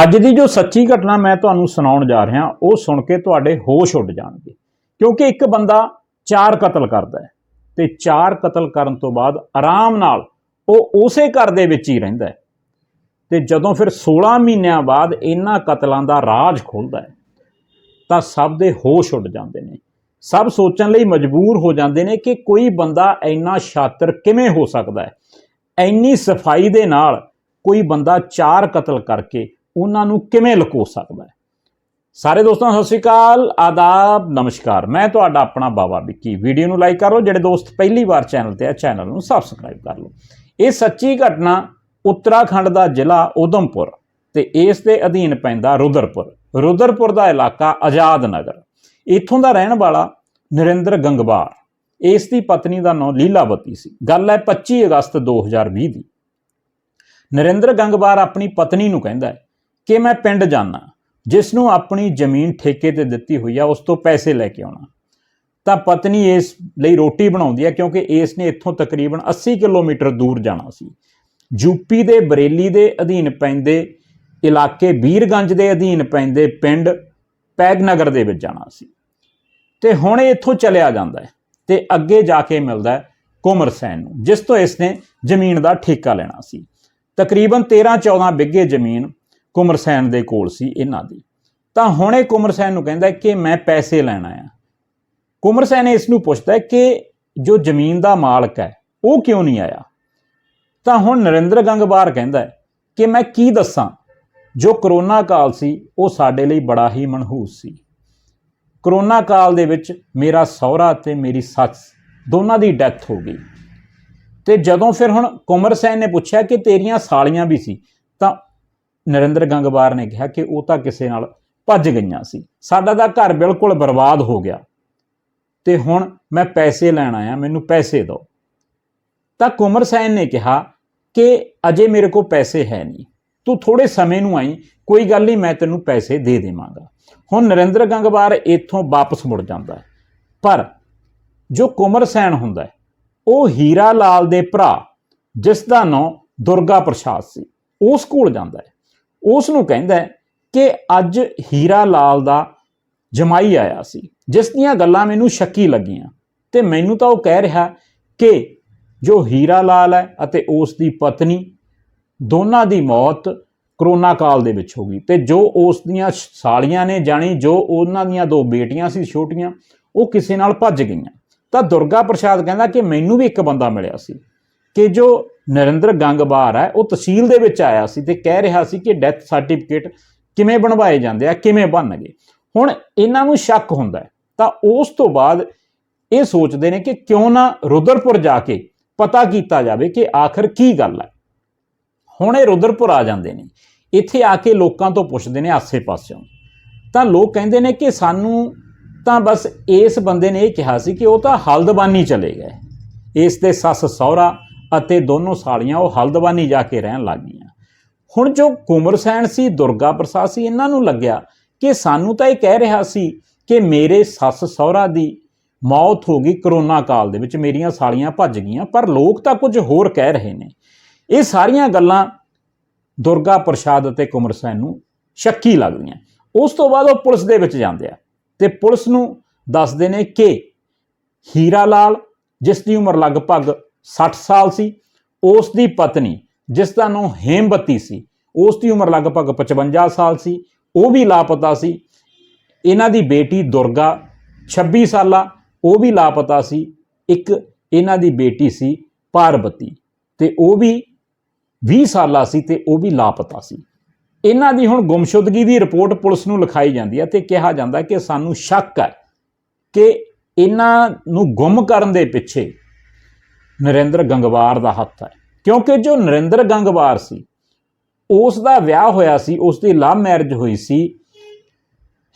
ਅੱਜ ਦੀ ਜੋ ਸੱਚੀ ਘਟਨਾ ਮੈਂ ਤੁਹਾਨੂੰ ਸੁਣਾਉਣ ਜਾ ਰਿਹਾ, ਉਹ ਸੁਣ ਕੇ ਤੁਹਾਡੇ ਹੋਸ਼ ਉੱਡ ਜਾਣਗੇ। ਕਿਉਂਕਿ ਇੱਕ ਬੰਦਾ ਚਾਰ ਕਤਲ ਕਰਦਾ ਹੈ ਤੇ ਚਾਰ ਕਤਲ ਕਰਨ ਤੋਂ ਬਾਅਦ ਆਰਾਮ ਨਾਲ ਉਹ ਉਸੇ ਘਰ ਦੇ ਵਿੱਚ ਹੀ ਰਹਿੰਦਾ ਹੈ। ਤੇ ਜਦੋਂ ਫਿਰ 16 ਮਹੀਨਿਆਂ ਬਾਅਦ ਇਹਨਾਂ ਕਤਲਾਂ ਦਾ ਰਾਜ ਖੁੱਲਦਾ ਹੈ, ਤਾਂ ਸਭ ਦੇ ਹੋਸ਼ ਉੱਡ ਜਾਂਦੇ ਨੇ। ਸਭ ਸੋਚਣ ਲਈ ਮਜਬੂਰ ਹੋ ਜਾਂਦੇ ਨੇ ਕਿ ਕੋਈ ਬੰਦਾ ਇੰਨਾ ਸ਼ਾਤਰ ਕਿਵੇਂ ਹੋ ਸਕਦਾ ਹੈ। ਇੰਨੀ ਸਫ਼ਾਈ ਦੇ ਨਾਲ ਕੋਈ ਬੰਦਾ ਚਾਰ ਕਤਲ ਕਰਕੇ ਉਹਨਾਂ ਨੂੰ ਕਿਵੇਂ ਲੁਕੋ ਸਕਦਾ ਹੈ? ਸਾਰੇ ਦੋਸਤਾਂ, ਸਤਿ ਸ਼੍ਰੀ ਅਕਾਲ, ਆਦਾਬ, ਨਮਸਕਾਰ। ਮੈਂ ਤੁਹਾਡਾ ਆਪਣਾ ਬਾਬਾ ਵਿੱਕੀ। ਵੀਡੀਓ ਨੂੰ ਲਾਈਕ ਕਰੋ, ਜਿਹੜੇ ਦੋਸਤ ਪਹਿਲੀ ਵਾਰ ਚੈਨਲ ਤੇ ਆ, ਚੈਨਲ ਨੂੰ ਸਬਸਕ੍ਰਾਈਬ ਕਰ ਲਓ। ਇਹ ਸੱਚੀ ਘਟਨਾ ਉੱਤਰਾਖੰਡ ਦਾ ਜ਼ਿਲ੍ਹਾ ਉਧਮਪੁਰ ਤੇ ਇਸ ਦੇ ਅਧੀਨ ਪੈਂਦਾ ਰੁਦਰਪੁਰ। ਰੁਦਰਪੁਰ ਦਾ ਇਲਾਕਾ ਆਜ਼ਾਦ ਨਗਰ। ਇੱਥੋਂ ਦਾ ਰਹਿਣ ਵਾਲਾ ਨਰਿੰਦਰ ਗੰਗਵਾਰ। ਇਸ ਦੀ ਪਤਨੀ ਦਾ ਨਾਮ ਲੀਲਾਵਤੀ ਸੀ। ਗੱਲ ਹੈ 25 ਅਗਸਤ 2020 ਦੀ। ਨਰਿੰਦਰ ਗੰਗਵਾਰ ਆਪਣੀ ਪਤਨੀ ਨੂੰ ਕਹਿੰਦਾ ਹੈ ਕਿ ਮੈਂ ਪਿੰਡ ਜਾਣਾ ਜਿਸ ਨੂੰ ਆਪਣੀ ਜ਼ਮੀਨ ਠੇਕੇ ਤੇ ਦਿੱਤੀ ਹੋਈ ਆ, ਉਸ ਤੋਂ ਪੈਸੇ ਲੈ ਕੇ ਆਉਣਾ। ਤਾਂ ਪਤਨੀ ਇਸ ਲਈ ਰੋਟੀ ਬਣਾਉਂਦੀ ਹੈ ਕਿਉਂਕਿ ਇਸ ਨੇ ਇੱਥੋਂ ਤਕਰੀਬਨ 80 ਕਿਲੋਮੀਟਰ ਦੂਰ ਜਾਣਾ ਸੀ। ਯੂਪੀ ਦੇ ਬਰੇਲੀ ਦੇ ਅਧੀਨ ਪੈਂਦੇ, ਇਲਾਕੇ ਬੀਰਗੰਜ ਦੇ ਅਧੀਨ ਪੈਂਦੇ ਪਿੰਡ ਪੈਗਨਗਰ ਦੇ ਵਿੱਚ ਜਾਣਾ ਸੀ। ਤੇ ਹੁਣ ਇਹ ਇੱਥੋਂ ਚਲਿਆ ਜਾਂਦਾ ਹੈ ਤੇ ਅੱਗੇ ਜਾ ਕੇ ਮਿਲਦਾ ਹੈ ਕੁਮਰ ਸੈਨ ਨੂੰ, ਜਿਸ ਤੋਂ ਇਸ ਨੇ ਜ਼ਮੀਨ ਦਾ ਠੇਕਾ ਲੈਣਾ ਸੀ। ਤਕਰੀਬਨ 13-14 ਬਿੱਗੇ ਜ਼ਮੀਨ ਕੁਮਰ ਦੇ ਕੋਲ ਸੀ ਇਹਨਾਂ ਦੀ। ਤਾਂ ਹੁਣ ਇਹ ਕੁਮਰ ਨੂੰ ਕਹਿੰਦਾ ਕਿ ਮੈਂ ਪੈਸੇ ਲੈਣਾ ਆ ਕੁਮਰਸੈਨ ਇਸ ਨੂੰ ਪੁੱਛਦਾ ਕਿ ਜੋ ਜ਼ਮੀਨ ਦਾ ਮਾਲਕ ਹੈ, ਉਹ ਕਿਉਂ ਨਹੀਂ ਆਇਆ? ਤਾਂ ਹੁਣ ਨਰਿੰਦਰ ਗੰਗਵਾਰ ਕਹਿੰਦਾ ਕਿ ਮੈਂ ਕੀ ਦੱਸਾਂ? ਜੋ ਕਰੋਨਾ ਕਾਲ ਸੀ, ਉਹ ਸਾਡੇ ਲਈ ਬੜਾ ਹੀ ਮਨਹੂਸ ਸੀ। ਕਰੋਨਾ ਕਾਲ ਦੇ ਵਿੱਚ ਮੇਰਾ ਸਹੁਰਾ ਤੇ ਮੇਰੀ ਸੱਸ ਦੋਨਾਂ ਦੀ ਡੈਥ ਹੋ ਗਈ। ਤੇ ਜਦੋਂ ਫਿਰ ਹੁਣ ਕੁਮਰ ਸੈਨ ਨੇ ਪੁੱਛਿਆ ਕਿ ਤੇਰੀਆਂ ਸਾਲੀਆਂ ਵੀ ਸੀ, ਤਾਂ ਨਰਿੰਦਰ ਗੰਗਵਾਰ ਨੇ ਕਿਹਾ ਕਿ ਉਹ ਤਾਂ ਕਿਸੇ ਨਾਲ ਭੱਜ ਗਈਆਂ ਸੀ। ਸਾਡਾ ਤਾਂ ਘਰ ਬਿਲਕੁਲ ਬਰਬਾਦ ਹੋ ਗਿਆ। ਤੇ ਹੁਣ ਮੈਂ ਪੈਸੇ ਲੈਣ ਆਇਆ, ਮੈਨੂੰ ਪੈਸੇ ਦਿਓ। ਤਾਂ ਕੁਮਰ ਸੈਨ ਨੇ ਕਿਹਾ ਕਿ ਅਜੇ ਮੇਰੇ ਕੋਲ ਪੈਸੇ ਹੈ ਨਹੀਂ। ਤੂੰ ਥੋੜੇ ਸਮੇਂ ਨੂੰ ਆਈ, ਕੋਈ ਗੱਲ ਨਹੀਂ, ਮੈਂ ਤੈਨੂੰ ਪੈਸੇ ਦੇ ਦੇਵਾਂਗਾ। ਹੁਣ ਨਰਿੰਦਰ ਗੰਗਵਾਰ ਇੱਥੋਂ ਵਾਪਸ ਮੁੜ ਜਾਂਦਾ ਹੈ। ਪਰ ਜੋ ਕੁਮਰ ਸੈਨ ਹੁੰਦਾ ਹੈ, ਉਹ ਹੀਰਾ ਲਾਲ ਦੇ ਭਰਾ, ਜਿਸ ਦਾ ਨਾਮ ਦੁਰਗਾ ਪ੍ਰਸਾਦ ਸੀ ਉਸ ਕੋਲ ਜਾਂਦਾ ਹੈ। ਉਸ ਨੂੰ ਕਹਿੰਦਾ ਕਿ ਅੱਜ ਹੀਰਾ ਲਾਲ ਦਾ ਜਮਾਈ ਆਇਆ ਸੀ। ਜਿਸ ਦੀਆਂ ਗੱਲਾਂ ਮੈਨੂੰ ਸ਼ੱਕੀ ਲੱਗੀਆਂ ਤੇ ਮੈਨੂੰ ਤਾਂ ਉਹ ਕਹਿ ਰਿਹਾ ਕਿ ਜੋ ਹੀਰਾ ਲਾਲ ਹੈ ਅਤੇ ਉਸ ਦੀ ਪਤਨੀ, ਦੋਨਾਂ ਦੀ ਮੌਤ ਕਰੋਨਾ ਕਾਲ ਦੇ ਵਿੱਚ ਹੋ ਗਈ ਤੇ ਜੋ ਉਸ ਦੀਆਂ ਸਾਲੀਆਂ ਨੇ ਜਾਣੀ ਜੋ ਉਹਨਾਂ ਦੀਆਂ ਦੋ ਬੇਟੀਆਂ ਸੀ ਛੋਟੀਆਂ, ਉਹ ਕਿਸੇ ਨਾਲ ਭੱਜ ਗਈਆਂ। ਤਾਂ ਦੁਰਗਾ ਪ੍ਰਸਾਦ ਕਹਿੰਦਾ ਕਿ ਮੈਨੂੰ ਵੀ ਇੱਕ ਬੰਦਾ ਮਿਲਿਆ ਸੀ ਕਿ ਜੋ ਨਰਿੰਦਰ ਗੰਗਵਾਰ ਹੈ, ਉਹ ਤਹਿਸੀਲ ਦੇ ਵਿੱਚ ਆਇਆ ਸੀ ਤੇ ਕਹਿ ਰਿਹਾ ਸੀ ਕਿ ਡੈਥ ਸਰਟੀਫਿਕੇਟ ਕਿਵੇਂ ਬਣਵਾਏ ਜਾਂਦੇ ਆ, ਕਿਵੇਂ ਬਣਨਗੇ। ਹੁਣ ਇਹਨਾਂ ਨੂੰ ਸ਼ੱਕ ਹੁੰਦਾ ਤਾਂ ਉਸ ਤੋਂ ਬਾਅਦ ਇਹ ਸੋਚਦੇ ਨੇ ਕਿ ਕਿਉਂ ਨਾ ਰੁਦਰਪੁਰ ਜਾ ਕੇ ਪਤਾ ਕੀਤਾ ਜਾਵੇ ਕਿ ਆਖਰ ਕੀ ਗੱਲ ਹੈ। ਹੁਣ ਇਹ ਰੁਦਰਪੁਰ ਆ ਜਾਂਦੇ ਨੇ, ਇੱਥੇ ਆ ਕੇ ਲੋਕਾਂ ਤੋਂ ਪੁੱਛਦੇ ਨੇ ਆਸੇ-ਪਾਸਿਓਂ ਤਾਂ ਲੋਕ ਕਹਿੰਦੇ ਨੇ ਕਿ ਸਾਨੂੰ ਤਾਂ ਬਸ ਇਸ ਬੰਦੇ ਨੇ ਇਹ ਕਿਹਾ ਸੀ ਕਿ ਉਹ ਤਾਂ ਹਲਦਬਾਨੀ ਚਲੇ ਗਏ। ਇਸ ਦੇ ਸੱਸ ਸਹੁਰਾ ਅਤੇ ਦੋਨੋਂ ਸਾਲੀਆਂ ਉਹ ਹਲਦਵਾਨੀ ਜਾ ਕੇ ਰਹਿਣ ਲੱਗ ਗਈਆਂ। ਹੁਣ ਜੋ ਕੁਮਰ ਸੈਨ ਸੀ, ਦੁਰਗਾ ਪ੍ਰਸਾਦ ਸੀ, ਇਹਨਾਂ ਨੂੰ ਲੱਗਿਆ ਕਿ ਸਾਨੂੰ ਤਾਂ ਇਹ ਕਹਿ ਰਿਹਾ ਸੀ ਕਿ ਮੇਰੇ ਸੱਸ ਸਹੁਰਾ ਦੀ ਮੌਤ ਹੋ ਗਈ ਕਰੋਨਾ ਕਾਲ ਦੇ ਵਿੱਚ, ਮੇਰੀਆਂ ਸਾਲੀਆਂ ਭੱਜ ਗਈਆਂ, ਪਰ ਲੋਕ ਤਾਂ ਕੁਝ ਹੋਰ ਕਹਿ ਰਹੇ ਨੇ। ਇਹ ਸਾਰੀਆਂ ਗੱਲਾਂ ਦੁਰਗਾ ਪ੍ਰਸਾਦ ਅਤੇ ਕੁਮਰ ਸੈਨ ਨੂੰ ਸ਼ੱਕੀ ਲੱਗਦੀਆਂ। ਉਸ ਤੋਂ ਬਾਅਦ ਉਹ ਪੁਲਿਸ ਦੇ ਵਿੱਚ ਜਾਂਦੇ ਆ ਤੇ ਪੁਲਿਸ ਨੂੰ ਦੱਸਦੇ ਨੇ ਕਿ ਹੀਰਾ ਲਾਲ, ਜਿਸ ਦੀ ਉਮਰ ਲਗਭਗ 60 ਸਾਲ ਸੀ। ਉਸ ਦੀ ਪਤਨੀ, ਜਿਸ ਦਾ ਨਾਮ ਹੇਮਬਤੀ ਸੀ, ਉਸ ਦੀ ਉਮਰ ਲਗਭਗ 55 ਸਾਲ ਸੀ। ਉਹ ਵੀ ਲਾਪਤਾ ਸੀ। ਇਹਨਾਂ ਦੀ ਬੇਟੀ ਦੁਰਗਾ 26 ਸਾਲਾ, ਉਹ ਵੀ ਲਾਪਤਾ ਸੀ। ਇੱਕ ਇਹਨਾਂ ਦੀ ਬੇਟੀ ਸੀ ਪਾਰਬਤੀ ਤੇ ਉਹ ਵੀ 20 ਸਾਲਾ ਸੀ ਤੇ ਉਹ ਵੀ ਲਾਪਤਾ ਸੀ। ਇਹਨਾਂ ਦੀ ਹੁਣ ਗੁੰਮਸ਼ੁਦਗੀ ਦੀ ਰਿਪੋਰਟ ਪੁਲਿਸ ਨੂੰ ਲਿਖਾਈ ਜਾਂਦੀ ਹੈ ਤੇ ਕਿਹਾ ਜਾਂਦਾ ਕਿ ਸਾਨੂੰ ਸ਼ੱਕ ਹੈ ਕਿ ਇਹਨਾਂ ਨੂੰ ਗੁੰਮ ਕਰਨ ਦੇ ਪਿੱਛੇ ਨਰਿੰਦਰ ਗੰਗਵਾਰ ਦਾ ਹੱਥ ਹੈ। ਕਿਉਂਕਿ ਜੋ ਨਰਿੰਦਰ ਗੰਗਵਾਰ ਸੀ, ਉਸ ਦਾ ਵਿਆਹ ਹੋਇਆ ਸੀ, ਉਸ ਦੀ ਲਵ ਮੈਰਿਜ ਹੋਈ ਸੀ,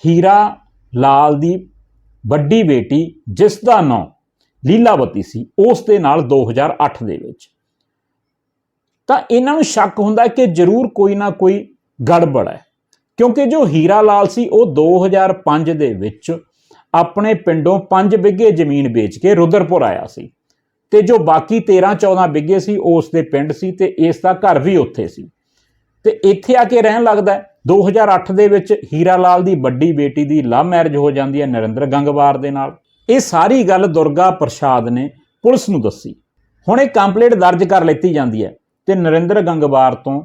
ਹੀਰਾ ਲਾਲ ਦੀ ਵੱਡੀ ਬੇਟੀ, ਜਿਸ ਦਾ ਨਾਮ ਲੀਲਾਵਤੀ ਸੀ, ਉਸ ਦੇ ਨਾਲ 2008 ਦੇ ਵਿੱਚ। ਤਾਂ ਇਹਨਾਂ ਨੂੰ ਸ਼ੱਕ ਹੁੰਦਾ ਕਿ ਜ਼ਰੂਰ ਕੋਈ ਨਾ ਕੋਈ ਗੜਬੜ ਹੈ। ਕਿਉਂਕਿ ਜੋ ਹੀਰਾ ਲਾਲ ਸੀ, ਉਹ 2005 ਦੇ ਵਿੱਚ ਆਪਣੇ ਪਿੰਡੋਂ 5 ਬਿੱਗੇ ਜ਼ਮੀਨ ਵੇਚ ਕੇ ਰੁਦਰਪੁਰ ਆਇਆ ਸੀ। ਤੇ ਜੋ ਬਾਕੀ 13 14 ਬਿੱਗੇ ਸੀ ਉਸ ਦੇ ਪਿੰਡ ਸੀ ਤੇ ਇਸ ਦਾ ਘਰ ਵੀ ਉੱਥੇ ਸੀ। ਤੇ ਇੱਥੇ ਆ ਕੇ ਰਹਿਣ ਲੱਗਦਾ ਹੈ। 2008 ਦੇ ਵਿੱਚ ਹੀਰਾ ਲਾਲ ਦੀ ਵੱਡੀ ਬੇਟੀ ਦੀ ਲਵ ਮੈਰਿਜ ਹੋ ਜਾਂਦੀ ਹੈ ਨਰਿੰਦਰ ਗੰਗਵਾਰ ਦੇ ਨਾਲ। ਇਹ ਸਾਰੀ ਗੱਲ ਦੁਰਗਾ ਪ੍ਰਸਾਦ ਨੇ ਪੁਲਿਸ ਨੂੰ ਦੱਸੀ। ਹੁਣ ਇਹ ਕੰਪਲੇਂਟ ਦਰਜ ਕਰ ਲਿੱਤੀ ਜਾਂਦੀ ਹੈ ਤੇ ਨਰਿੰਦਰ ਗੰਗਵਾਰ ਤੋਂ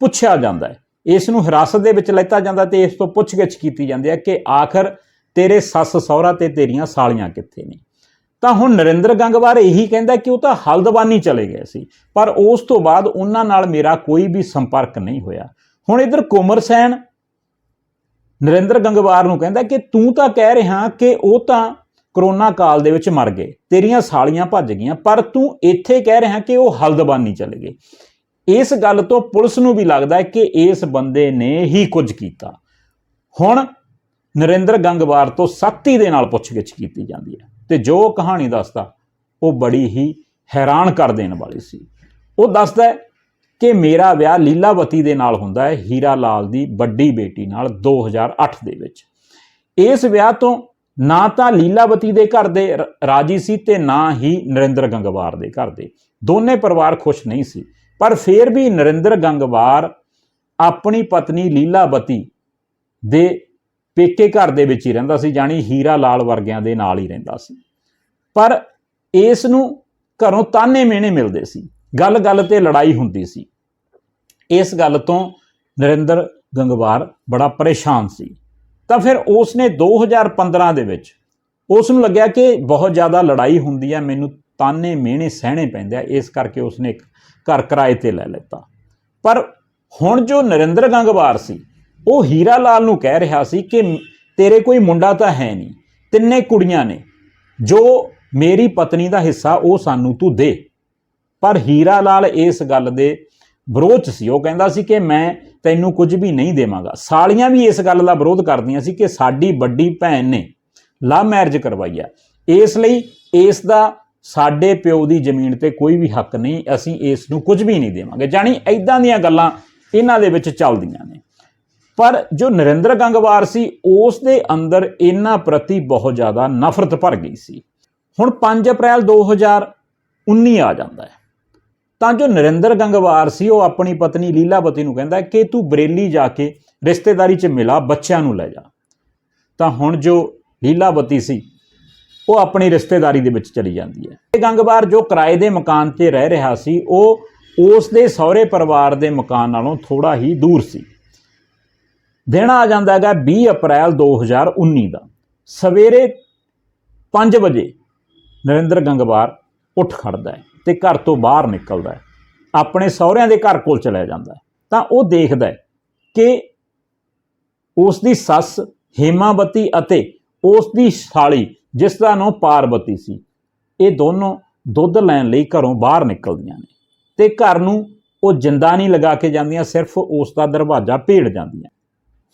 ਪੁੱਛਿਆ ਜਾਂਦਾ ਹੈ। ਇਸ ਨੂੰ ਹਿਰਾਸਤ ਦੇ ਵਿੱਚ ਲੈਤਾ ਜਾਂਦਾ ਤੇ ਇਸ ਤੋਂ ਪੁੱਛਗਿੱਛ ਕੀਤੀ ਜਾਂਦੀ ਹੈ ਕਿ ਆਖਰ ਤੇਰੇ ਸੱਸ ਸਹੁਰਾ ਤੇ ਤੇਰੀਆਂ ਸਾਲੀਆਂ ਕਿੱਥੇ ਨੇ? ਤਾਂ ਹੁਣ ਨਰਿੰਦਰ ਗੰਗਵਾਰ ਇਹੀ ਕਹਿੰਦਾ ਕਿ ਉਹ ਤਾਂ ਹਲਦਵਾਨੀ ਚਲੇ ਗਏ ਸੀ, ਪਰ ਉਸ ਤੋਂ ਬਾਅਦ ਉਹਨਾਂ ਨਾਲ ਮੇਰਾ ਕੋਈ ਵੀ ਸੰਪਰਕ ਨਹੀਂ ਹੋਇਆ। ਹੁਣ ਇਧਰ ਕੁਮਰ ਸੈਨ, ਨਰਿੰਦਰ ਗੰਗਵਾਰ ਨੂੰ ਕਹਿੰਦਾ ਕਿ ਤੂੰ ਤਾਂ ਕਹਿ ਰਿਹਾ ਕਿ ਉਹ ਤਾਂ ਕਰੋਨਾ ਕਾਲ ਦੇ ਵਿੱਚ ਮਰ ਗਏ, ਤੇਰੀਆਂ ਸਾਲੀਆਂ ਭੱਜ ਗਈਆਂ, ਪਰ ਤੂੰ ਇੱਥੇ ਕਹਿ ਰਿਹਾ ਕਿ ਉਹ ਹਲਦਬਾਨੀ ਚਲੇ ਗਏ। ਇਸ ਗੱਲ ਤੋਂ ਪੁਲਿਸ ਨੂੰ ਵੀ ਲੱਗਦਾ ਹੈ ਕਿ ਇਸ ਬੰਦੇ ਨੇ ਹੀ ਕੁਝ ਕੀਤਾ। ਹੁਣ ਨਰਿੰਦਰ ਗੰਗਵਾਰ ਤੋਂ ਸਖਤੀ ਦੇ ਨਾਲ ਪੁੱਛਗਿੱਛ ਕੀਤੀ ਜਾਂਦੀ ਹੈ। ਤੇ ਜੋ ਕਹਾਣੀ ਦੱਸਦਾ, ਉਹ ਬੜੀ ਹੀ ਹੈਰਾਨ ਕਰ ਦੇਣ ਵਾਲੀ ਸੀ। ਉਹ ਦੱਸਦਾ ਕਿ ਮੇਰਾ ਵਿਆਹ ਲੀਲਾਵਤੀ ਦੇ ਨਾਲ ਹੁੰਦਾ ਹੈ, ਹੀਰਾ ਲਾਲ ਦੀ ਵੱਡੀ ਬੇਟੀ ਨਾਲ 2008 ਦੇ ਵਿੱਚ। ਇਸ ਵਿਆਹ ਤੋਂ ਨਾ ਤਾਂ ਲੀਲਾਵਤੀ ਦੇ ਘਰ ਦੇ ਰਾਜੀ ਸੀ ਤੇ ਨਾ ਹੀ ਨਰਿੰਦਰ ਗੰਗਵਾਰ ਦੇ ਘਰ ਦੇ। ਦੋਨੇ ਪਰਿਵਾਰ ਖੁਸ਼ ਨਹੀਂ ਸੀ, ਪਰ ਫਿਰ ਵੀ ਨਰਿੰਦਰ ਗੰਗਵਾਰ ਆਪਣੀ ਪਤਨੀ ਲੀਲਾਵਤੀ ਦੇ ਪੇਕੇ ਘਰ ਦੇ ਵਿੱਚ ਹੀ ਰਹਿੰਦਾ ਸੀ, ਜਾਣੀ ਹੀਰਾ ਲਾਲ ਵਰਗਿਆਂ ਦੇ ਨਾਲ ਹੀ ਰਹਿੰਦਾ ਸੀ। ਪਰ ਇਸ ਨੂੰ ਘਰੋਂ ਤਾਨੇ ਮਿਹਣੇ ਮਿਲਦੇ ਸੀ। ਗੱਲ-ਗੱਲ ਤੇ ਲੜਾਈ ਹੁੰਦੀ ਸੀ। ਇਸ ਗੱਲ ਤੋਂ ਨਰਿੰਦਰ ਗੰਗਵਾਰ ਬੜਾ ਪਰੇਸ਼ਾਨ ਸੀ। ਤਾਂ ਫਿਰ ਉਸ ਨੇ 2015 ਦੇ ਵਿੱਚ ਉਸ ਨੂੰ ਲੱਗਿਆ ਕਿ ਬਹੁਤ ਜ਼ਿਆਦਾ ਲੜਾਈ ਹੁੰਦੀ ਹੈ ਮੈਨੂੰ ਤਾਨੇ ਮਿਹਣੇ ਸਹਿਣੇ ਪੈਂਦੇ ਆ, ਇਸ ਕਰਕੇ ਉਸ ਨੇ ਇੱਕ ਘਰ ਕਿਰਾਏ ਤੇ ਲੈ ਲਿੱਤਾ। ਪਰ ਹੁਣ ਜੋ ਨਰਿੰਦਰ ਗੰਗਵਾਰ ਸੀ ਉਹ ਹੀਰਾ ਲਾਲ ਨੂੰ ਕਹਿ ਰਿਹਾ ਸੀ ਕਿ ਤੇਰੇ ਕੋਈ ਮੁੰਡਾ ਤਾਂ ਹੈ ਨਹੀਂ, ਤਿੰਨੇ ਕੁੜੀਆਂ ਨੇ। ਜੋ ਮੇਰੀ ਪਤਨੀ ਦਾ ਹਿੱਸਾ ਉਹ ਸਾਨੂੰ ਤੂੰ ਦੇ। ਪਰ ਹੀਰਾ ਲਾਲ ਇਸ ਗੱਲ ਦੇ ਵਿਰੋਧ 'ਚ ਸੀ। ਉਹ ਕਹਿੰਦਾ ਸੀ ਕਿ ਮੈਂ ਤੈਨੂੰ ਕੁਝ ਵੀ ਨਹੀਂ ਦੇਵਾਂਗਾ। ਸਾਲੀਆਂ ਵੀ ਇਸ ਗੱਲ ਦਾ ਵਿਰੋਧ ਕਰਦੀਆਂ ਸੀ ਕਿ ਸਾਡੀ ਵੱਡੀ ਭੈਣ ਨੇ ਲਵ ਮੈਰਿਜ ਕਰਵਾਈ ਆ। ਇਸ ਲਈ ਇਸ ਦਾ ਸਾਡੇ ਪਿਓ ਦੀ ਜ਼ਮੀਨ ਤੇ ਕੋਈ ਵੀ ਹੱਕ ਨਹੀਂ। ਅਸੀਂ ਇਸ ਨੂੰ ਕੁਝ ਵੀ ਨਹੀਂ ਦੇਵਾਂਗੇ। ਜਾਣੀ ਐਦਾਂ ਦੀਆਂ ਗੱਲਾਂ ਇਹਨਾਂ ਦੇ ਵਿੱਚ ਚੱਲਦੀਆਂ ਨੇ। ਪਰ ਜੋ ਨਰਿੰਦਰ ਗੰਗਵਾਰ ਸੀ, ਉਸ ਦੇ ਅੰਦਰ ਇਹਨਾਂ ਪ੍ਰਤੀ ਬਹੁਤ ਜ਼ਿਆਦਾ ਨਫ਼ਰਤ ਭਰ ਗਈ ਸੀ। ਹੁਣ 5 ਅਪ੍ਰੈਲ 2019 ਆ ਜਾਂਦਾ ਹੈ। ਤਾਂ ਜੋ ਨਰਿੰਦਰ ਗੰਗਵਾਰ ਸੀ, ਉਹ ਆਪਣੀ ਪਤਨੀ ਲੀਲਾਵਤੀ ਨੂੰ ਕਹਿੰਦਾ ਕਿ ਤੂੰ ਬਰੇਲੀ ਜਾ ਕੇ ਰਿਸ਼ਤੇਦਾਰੀ 'ਚ ਮਿਲਾ, ਬੱਚਿਆਂ ਨੂੰ ਲੈ ਜਾ। ਤਾਂ ਹੁਣ ਜੋ ਲੀਲਾਵਤੀ ਸੀ, ਉਹ ਆਪਣੀ ਰਿਸ਼ਤੇਦਾਰੀ ਦੇ ਵਿੱਚ ਚਲੀ ਜਾਂਦੀ ਹੈ। ਇਹ ਗੰਗਵਾਰ ਜੋ ਕਿਰਾਏ ਦੇ ਮਕਾਨ 'ਤੇ ਰਹਿ ਰਿਹਾ ਸੀ, ਉਹ ਉਸ ਦੇ ਸਹੁਰੇ ਪਰਿਵਾਰ ਦੇ ਮਕਾਨ ਨਾਲੋਂ ਥੋੜਾ ਹੀ ਦੂਰ ਸੀ। ਦਿਨ ਆ ਜਾਂਦਾ ਹੈਗਾ 20 ਅਪ੍ਰੈਲ 2019 ਦਾ। ਸਵੇਰੇ 5 ਵਜੇ ਨਰਿੰਦਰ ਗੰਗਵਾਰ ਉੱਠ ਖੜਦਾ ਹੈ ਤੇ ਘਰ ਤੋਂ ਬਾਹਰ ਨਿਕਲਦਾ ਹੈ। ਆਪਣੇ ਸਹੁਰਿਆਂ ਦੇ ਘਰ ਕੋਲ ਚਲਾ ਜਾਂਦਾ ਹੈ। ਤਾਂ ਉਹ ਦੇਖਦਾ ਹੈ ਕਿ ਉਸ ਦੀ ਸੱਸ ਹੇਮਾਵਤੀ ਅਤੇ ਉਸ ਦੀ ਸਾਲੀ ਜਿਸ ਦਾ ਨਾਮ ਪਾਰਵਤੀ ਸੀ, ਇਹ ਦੋਨੋਂ ਦੁੱਧ ਲੈਣ ਲਈ ਘਰੋਂ ਬਾਹਰ ਨਿਕਲਦੀਆਂ ਨੇ ਤੇ ਘਰ ਨੂੰ ਉਹ ਜਿੰਦਾ ਨਹੀਂ ਲਗਾ ਕੇ ਜਾਂਦੀਆਂ, ਸਿਰਫ ਉਸ ਦਾ ਦਰਵਾਜ਼ਾ ਭੇੜ ਜਾਂਦੀਆਂ।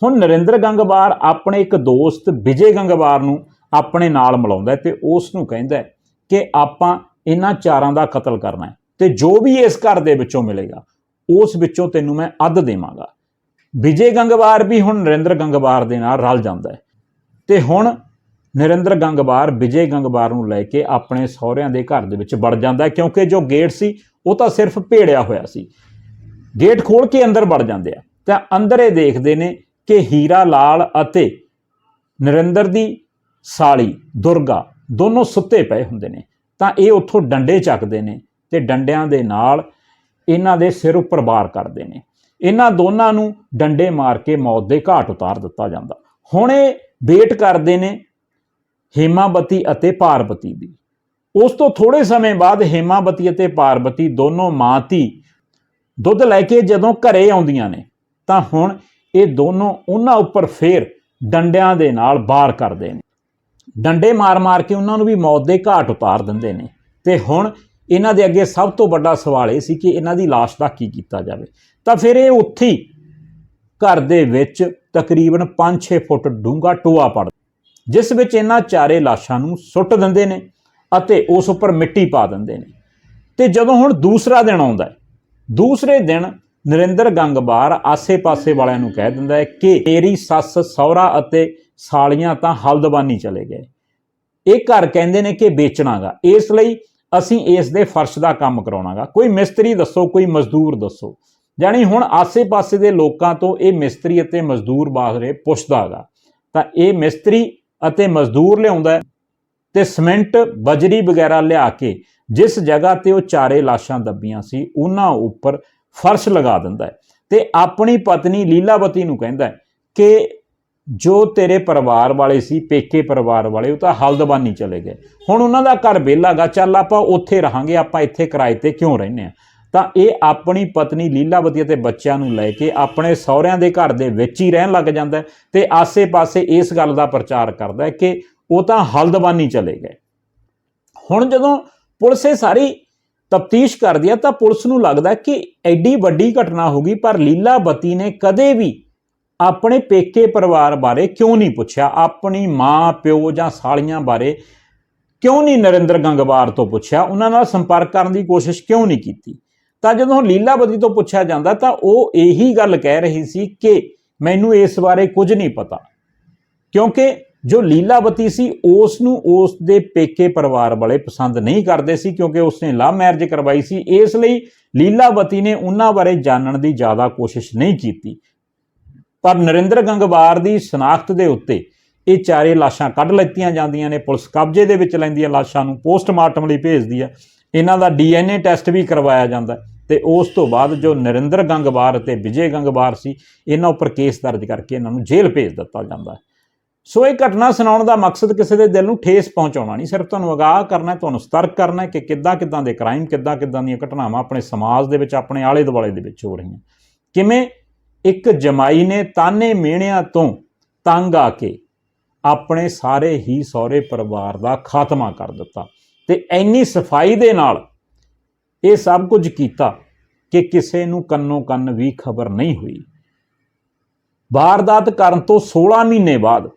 ਹੁਣ ਨਰਿੰਦਰ ਗੰਗਵਾਰ ਆਪਣੇ ਇੱਕ ਦੋਸਤ ਵਿਜੇ ਗੰਗਵਾਰ ਨੂੰ ਆਪਣੇ ਨਾਲ ਮਿਲਾਉਂਦਾ ਹੈ ਤੇ ਉਸ ਨੂੰ ਕਹਿੰਦਾ ਕਿ ਆਪਾਂ ਇਹਨਾਂ ਚਾਰਾਂ ਦਾ ਕਤਲ ਕਰਨਾ ਹੈ ਤੇ ਜੋ ਵੀ ਇਸ ਘਰ ਦੇ ਵਿੱਚੋਂ ਮਿਲੇਗਾ, ਉਸ ਵਿੱਚੋਂ ਤੈਨੂੰ ਮੈਂ ਅੱਧ ਦੇਵਾਂਗਾ। ਵਿਜੇ ਗੰਗਵਾਰ ਵੀ ਹੁਣ ਨਰਿੰਦਰ ਗੰਗਵਾਰ ਦੇ ਨਾਲ ਰਲ ਜਾਂਦਾ ਹੈ। ਤੇ ਹੁਣ ਨਰਿੰਦਰ ਗੰਗਵਾਰ, ਵਿਜੇ ਗੰਗਵਾਰ ਨੂੰ ਲੈ ਕੇ ਆਪਣੇ ਸਹੁਰਿਆਂ ਦੇ ਘਰ ਦੇ ਵਿੱਚ ਵੜ ਜਾਂਦਾ ਕਿਉਂਕਿ ਜੋ ਗੇਟ ਸੀ, ਉਹ ਤਾਂ ਸਿਰਫ ਭੇੜਿਆ ਹੋਇਆ ਸੀ। ਗੇਟ ਖੋਲ ਕੇ ਅੰਦਰ ਵੜ ਜਾਂਦੇ ਆ। ਤਾਂ ਅੰਦਰ ਇਹ ਦੇਖਦੇ ਨੇ ਕਿ ਹੀਰਾ ਲਾਲ ਅਤੇ ਨਰਿੰਦਰ ਦੀ ਸਾਲੀ ਦੁਰਗਾ ਦੋਨੋਂ ਸੁੱਤੇ ਪਏ ਹੁੰਦੇ ਨੇ। ਤਾਂ ਇਹ ਉੱਥੋਂ ਡੰਡੇ ਚੱਕਦੇ ਨੇ ਤੇ ਡੰਡਿਆਂ ਦੇ ਨਾਲ ਇਹਨਾਂ ਦੇ ਸਿਰ ਉੱਪਰ ਵਾਰ ਕਰਦੇ ਨੇ। ਇਹਨਾਂ ਦੋਨਾਂ ਨੂੰ ਡੰਡੇ ਮਾਰ ਕੇ ਮੌਤ ਦੇ ਘਾਟ ਉਤਾਰ ਦਿੱਤਾ ਜਾਂਦਾ। ਹੁਣ ਇਹ ਵੇਟ ਕਰਦੇ ਨੇ ਹੇਮਾਵਤੀ ਅਤੇ ਪਾਰਵਤੀ ਦੀ। ਉਸ ਤੋਂ ਥੋੜੇ ਸਮੇਂ ਬਾਅਦ ਹੇਮਾਵਤੀ ਅਤੇ ਪਾਰਵਤੀ ਦੋਨੋਂ ਮਾਂ ਧੀ ਦੁੱਧ ਲੈ ਕੇ ਜਦੋਂ ਘਰੇ ਆਉਂਦੀਆਂ ਨੇ, ਤਾਂ ਹੁਣ ਇਹ ਦੋਨੋਂ ਉਹਨਾਂ ਉੱਪਰ ਫੇਰ ਡੰਡਿਆਂ ਦੇ ਨਾਲ ਵਾਰ ਕਰਦੇ ਨੇ। ਡੰਡੇ ਮਾਰ-ਮਾਰ ਕੇ ਉਹਨਾਂ ਨੂੰ ਵੀ ਮੌਤ ਦੇ ਘਾਟ ਉਤਾਰ ਦਿੰਦੇ ਨੇ। ਤੇ ਹੁਣ ਇਹਨਾਂ ਦੇ ਅੱਗੇ ਸਭ ਤੋਂ ਵੱਡਾ ਸਵਾਲ ਇਹ ਸੀ ਕਿ ਇਹਨਾਂ ਦੀ ਲਾਸ਼ ਦਾ ਕੀ ਕੀਤਾ ਜਾਵੇ। ਤਾਂ ਫਿਰ ਇਹ ਉੱਥੇ ਹੀ ਘਰ ਦੇ ਵਿੱਚ ਤਕਰੀਬਨ 5-6 ਫੁੱਟ ਡੂੰਘਾ ਟੋਆ ਪੜ ਜਿਸ ਵਿੱਚ ਇਹਨਾਂ ਚਾਰੇ ਲਾਸ਼ਾਂ ਨੂੰ ਸੁੱਟ ਦਿੰਦੇ ਨੇ ਅਤੇ ਉਸ ਉੱਪਰ ਮਿੱਟੀ ਪਾ ਦਿੰਦੇ ਨੇ। ਤੇ ਜਦੋਂ ਹੁਣ ਦੂਸਰਾ ਦਿਨ ਆਉਂਦਾ ਹੈ, ਦੂਸਰੇ ਦਿਨ ਨਰਿੰਦਰ ਗੰਗਬਾਰ ਆਸੇ-ਪਾਸੇ ਵਾਲਿਆਂ ਨੂੰ ਕਹਿ ਦਿੰਦਾ ਹੈ ਕਿ ਤੇਰੀ ਸੱਸ ਸਹੁਰਾ ਅਤੇ ਸਾਲੀਆਂ ਤਾਂ ਹਲਦਵਾਨੀ ਚਲੇ ਗਏ। ਇਹ ਘਰ ਕਹਿੰਦੇ ਨੇ ਕਿ ਵੇਚਣਾਗਾ। ਇਸ ਲਈ ਅਸੀਂ ਇਸ ਦੇ ਫਰਸ਼ ਦਾ ਕੰਮ ਕਰਾਉਣਾਗਾ। ਕੋਈ ਮਿਸਤਰੀ ਦੱਸੋ, ਕੋਈ ਮਜ਼ਦੂਰ ਦੱਸੋ। ਜਾਣੀ ਹੁਣ ਆਸੇ-ਪਾਸੇ ਦੇ ਲੋਕਾਂ ਤੋਂ ਇਹ ਮਿਸਤਰੀ ਅਤੇ ਮਜ਼ਦੂਰ ਬਾਰੇ ਪੁੱਛਦਾਗਾ। ਤਾਂ ਇਹ ਮਿਸਤਰੀ ਅਤੇ ਮਜ਼ਦੂਰ ਲਿਆਉਂਦਾ ਤੇ ਸਿਮੈਂਟ, ਬਜਰੀ ਵਗੈਰਾ ਲਿਆ ਕੇ ਜਿਸ ਜਗ੍ਹਾ ਤੇ ਉਹ ਚਾਰੇ ਲਾਸ਼ਾਂ ਦੱਬੀਆਂ ਸੀ, ਉਹਨਾਂ ਉੱਪਰ ਫਰਸ਼ ਲਗਾ ਦਿੰਦਾ ਹੈ ਤੇ ਆਪਣੀ ਪਤਨੀ ਲੀਲਾਵਤੀ ਨੂੰ ਕਹਿੰਦਾ ਹੈ ਕਿ ਜੋ ਤੇਰੇ ਪਰਿਵਾਰ ਵਾਲੇ ਸੀ, ਪੇਕੇ ਪਰਿਵਾਰ ਵਾਲੇ, ਉਹ ਤਾਂ ਹਲਦਬਾਨੀ ਚਲੇ ਗਏ। ਹੁਣ ਉਹਨਾਂ ਦਾ ਘਰ ਵਿਹਲਾਗਾ ਚੱਲ ਆਪਾਂ ਉੱਥੇ ਰਹਾਂਗੇ, ਆਪਾਂ ਇੱਥੇ ਕਿਰਾਏ ਤੇ ਕਿਉਂ ਰਹਿੰਦੇ ਆ ਤਾਂ ਇਹ ਆਪਣੀ ਪਤਨੀ ਲੀਲਾਵਤੀ ਅਤੇ ਬੱਚਿਆਂ ਨੂੰ ਲੈ ਕੇ ਆਪਣੇ ਸਹੁਰਿਆਂ ਦੇ ਘਰ ਦੇ ਵਿੱਚ ਹੀ ਰਹਿਣ ਲੱਗ ਜਾਂਦਾ ਹੈ ਤੇ ਆਸੇ-ਪਾਸੇ ਇਸ ਗੱਲ ਦਾ ਪ੍ਰਚਾਰ ਕਰਦਾ ਕਿ ਉਹ ਤਾਂ ਹਲਦਬਾਨੀ ਚਲੇ ਗਏ। ਹੁਣ ਜਦੋਂ ਪੁਲਿਸ ਇਹ ਸਾਰੀ ਤਫਤੀਸ਼ ਕਰਦੀ ਹੈ ਤਾਂ ਪੁਲਿਸ ਨੂੰ ਲੱਗਦਾ ਕਿ ਐਡੀ ਵੱਡੀ ਘਟਨਾ ਹੋ ਗਈ, ਪਰ ਲੀਲਾਵਤੀ ਨੇ ਕਦੇ ਵੀ ਆਪਣੇ ਪੇਕੇ ਪਰਿਵਾਰ ਬਾਰੇ ਕਿਉਂ ਨਹੀਂ ਪੁੱਛਿਆ? ਆਪਣੀ ਮਾਂ, ਪਿਓ ਜਾਂ ਸਾਲੀਆਂ ਬਾਰੇ ਕਿਉਂ ਨਹੀਂ ਨਰਿੰਦਰ ਗੰਗਵਾਰ ਤੋਂ ਪੁੱਛਿਆ? ਉਹਨਾਂ ਨਾਲ ਸੰਪਰਕ ਕਰਨ ਦੀ ਕੋਸ਼ਿਸ਼ ਕਿਉਂ ਨਹੀਂ ਕੀਤੀ? ਤਾਂ ਜਦੋਂ ਲੀਲਾਵਤੀ ਤੋਂ ਪੁੱਛਿਆ ਜਾਂਦਾ, ਤਾਂ ਉਹ ਇਹੀ ਗੱਲ ਕਹਿ ਰਹੀ ਸੀ ਕਿ ਮੈਨੂੰ ਇਸ ਬਾਰੇ ਕੁਝ ਨਹੀਂ ਪਤਾ, ਕਿਉਂਕਿ ਜੋ ਲੀਲਾਵਤੀ ਸੀ ਉਸ ਨੂੰ ਉਸ ਦੇ ਪੇਕੇ ਪਰਿਵਾਰ ਵਾਲੇ ਪਸੰਦ ਨਹੀਂ ਕਰਦੇ ਸੀ ਕਿਉਂਕਿ ਉਸਨੇ ਲਵ ਮੈਰਿਜ ਕਰਵਾਈ ਸੀ। ਇਸ ਲਈ ਲੀਲਾਵਤੀ ਨੇ ਉਹਨਾਂ ਬਾਰੇ ਜਾਣਨ ਦੀ ਜ਼ਿਆਦਾ ਕੋਸ਼ਿਸ਼ ਨਹੀਂ ਕੀਤੀ। ਪਰ ਨਰਿੰਦਰ ਗੰਗਵਾਰ ਦੀ ਸ਼ਨਾਖਤ ਦੇ ਉੱਤੇ ਇਹ ਚਾਰੇ ਲਾਸ਼ਾਂ ਕੱਢ ਲੈਤੀਆਂ ਜਾਂਦੀਆਂ ਨੇ। ਪੁਲਿਸ ਕਬਜ਼ੇ ਦੇ ਵਿੱਚ ਲੈਂਦੀ ਹੈ ਲਾਸ਼ਾਂ ਨੂੰ ਪੋਸਟਮਾਰਟਮ ਲਈ ਭੇਜਦੀ ਹੈ ਇਹਨਾਂ ਦਾ ਡੀਐਨਏ ਟੈਸਟ ਵੀ ਕਰਵਾਇਆ ਜਾਂਦਾ ਹੈ ਤੇ ਉਸ ਤੋਂ ਬਾਅਦ ਜੋ ਨਰਿੰਦਰ ਗੰਗਵਾਰ ਅਤੇ ਵਿਜੇ ਗੰਗਵਾਰ ਸੀ, ਇਹਨਾਂ ਉੱਪਰ ਕੇਸ ਦਰਜ ਕਰਕੇ ਇਹਨਾਂ ਨੂੰ ਜੇਲ੍ਹ ਭੇਜ ਦਿੱਤਾ ਜਾਂਦਾ ਹੈ। ਸੋ ਇਹ ਘਟਨਾ ਸੁਣਾਉਣ ਦਾ ਮਕਸਦ ਕਿਸੇ ਦੇ ਦਿਲ ਨੂੰ ਠੇਸ ਪਹੁੰਚਾਉਣਾ ਨਹੀਂ। ਸਿਰਫ ਤੁਹਾਨੂੰ ਅਗਾਹ ਕਰਨਾ ਤੁਹਾਨੂੰ ਸਤਰਕ ਕਰਨਾ ਕਿ ਕਿੱਦਾਂ ਕਿੱਦਾਂ ਦੇ ਕ੍ਰਾਈਮ, ਕਿੱਦਾਂ ਕਿੱਦਾਂ ਦੀਆਂ ਘਟਨਾਵਾਂ ਆਪਣੇ ਸਮਾਜ ਦੇ ਵਿੱਚ, ਆਪਣੇ ਆਲੇ ਦੁਆਲੇ ਦੇ ਵਿੱਚ ਹੋ ਰਹੀਆਂ। ਕਿਵੇਂ ਇੱਕ ਜਮਾਈ ਨੇ ਤਾਨੇ ਮਿਹਣਿਆਂ ਤੋਂ ਤੰਗ ਆ ਕੇ ਆਪਣੇ ਸਾਰੇ ਹੀ ਸਹੁਰੇ ਪਰਿਵਾਰ ਦਾ ਖਾਤਮਾ ਕਰ ਦਿੱਤਾ ਤੇ ਇੰਨੀ ਸਫ਼ਾਈ ਦੇ ਨਾਲ ਇਹ ਸਭ ਕੁਝ ਕੀਤਾ ਕਿ ਕਿਸੇ ਨੂੰ ਕੰਨੋ ਕੰਨ ਵੀ ਖਬਰ ਨਹੀਂ ਹੋਈ। ਵਾਰਦਾਤ ਕਰਨ ਤੋਂ 16 ਮਹੀਨੇ ਬਾਅਦ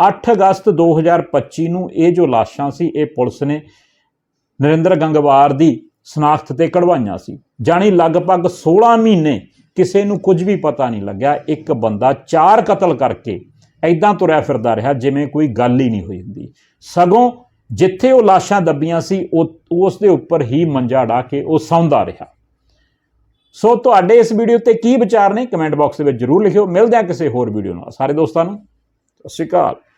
8 ਅਗਸਤ 2025 ਨੂੰ ਇਹ ਜੋ ਲਾਸ਼ਾਂ ਸੀ, ਇਹ ਪੁਲਿਸ ਨੇ ਨਰਿੰਦਰ ਗੰਗਵਾਰ ਦੀ ਸਨਾਖਤ ਤੇ ਕਢਵਾਈਆਂ ਸੀ। ਜਾਣੀ ਲਗਭਗ 16 ਮਹੀਨੇ ਕਿਸੇ ਨੂੰ ਕੁਝ ਵੀ ਪਤਾ ਨਹੀਂ ਲੱਗਿਆ। ਇੱਕ ਬੰਦਾ ਚਾਰ ਕਤਲ ਕਰਕੇ ਐਦਾਂ ਤੁਰਿਆ ਫਿਰਦਾ ਰਿਹਾ, ਜਿਵੇਂ ਕੋਈ ਗੱਲ ਹੀ ਨਹੀਂ ਹੋਈ ਹੁੰਦੀ। ਸਗੋਂ ਜਿੱਥੇ ਉਹ ਲਾਸ਼ਾਂ ਦੱਬੀਆਂ ਸੀ, ਉਹ, ਉਸ ਦੇ ਉੱਪਰ ਹੀ ਮੰਜਾ ਢਾ ਕੇ ਉਹ ਸੌਂਦਾ ਰਿਹਾ। ਸੋ ਤੁਹਾਡੇ ਇਸ ਵੀਡੀਓ ਤੇ ਕੀ ਵਿਚਾਰ ਨੇ? ਕਮੈਂਟ ਬਾਕਸ ਦੇ ਵਿੱਚ ਜਰੂਰ ਲਿਖਿਓ। ਮਿਲਦੇ ਹਾਂ ਕਿਸੇ ਹੋਰ ਵੀਡੀਓ ਨਾਲ। ਸਾਰੇ ਦੋਸਤਾਂ ਨੂੰ। ਸਤਿ ਸ਼੍ਰੀ ਅਕਾਲ